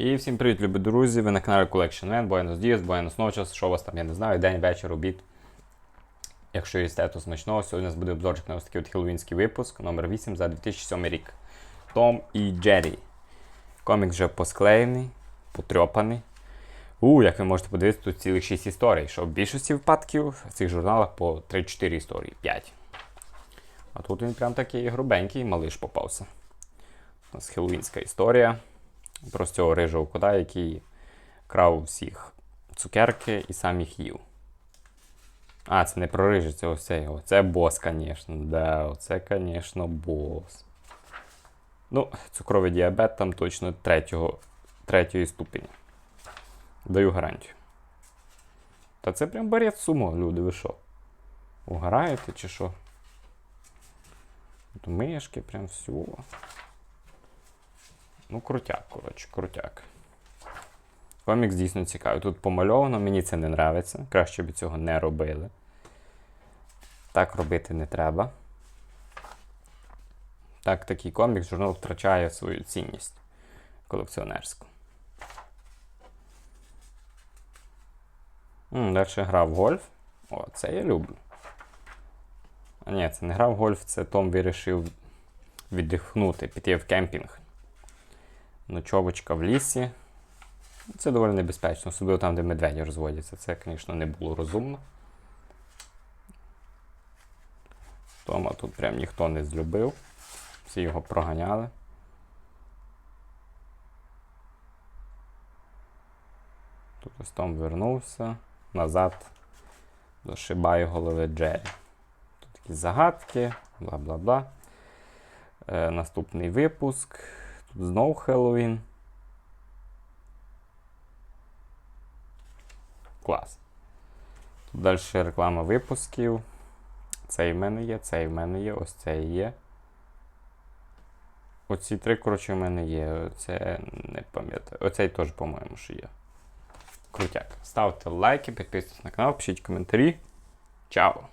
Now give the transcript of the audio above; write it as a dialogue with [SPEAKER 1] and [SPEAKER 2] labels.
[SPEAKER 1] І всім привіт, любі друзі! Ви на каналі Collection Man, Buenos Dias, Buenos Noches, що у вас там, я не знаю, день, вечір, обід. Якщо їсте, то смачного. Сьогодні у нас буде обзорчик на ось такий от хеллоуінський випуск, номер 8 за 2007 рік. Том і Джері. Комік вже посклеєний, потрьопаний. У, як ви можете подивитися, тут цілих 6 історій, що в більшості випадків в цих журналах по 3-4 історії, 5. А тут він прям такий грубенький, малиш попався. У нас хеллоуінська історія про цього рижого кота, який крав всіх цукерки і сам їх їв. А, це не про рижий, це ось цей. Оце бос, звісно. Да, оце, звісно, бос. Ну, цукровий діабет там точно третього, третьої ступені. Даю гарантію. Та це прям берет сумо, люди, ви що? Угораєте чи що? Мишки, прям все. Ну, крутяк, коротше, крутяк. Комікс дійсно цікавий. Тут помальовано, мені це не нравиться. Краще б цього не робили. Так робити не треба. Так, такий комікс журнал втрачає свою цінність колекціонерську. Далі гра в гольф. О, це я люблю. А ні, це не гра в гольф, це Том вирішив віддихнути, піти в кемпінг. Ночовочка в лісі. Це доволі небезпечно, особливо там, де медведі розводяться. Це, звісно, не було розумно. Тома тут прям ніхто не злюбив. Всі його проганяли. Тут ось Том вернувся назад до шибаю голови Джері. Тут такі загадки, бла-бла-бла. Е, наступний випуск. Тут знов Хеллоуін. Клас. Тут далі реклама випусків. Цей в мене є, цей в мене є, ось цей є. Оці три, коротше, в мене є. Це не пам'ятаю. Оцей теж, по-моєму, що є. Крутяк. Ставте лайки, підписуйтесь на канал, пишіть коментарі. Чао!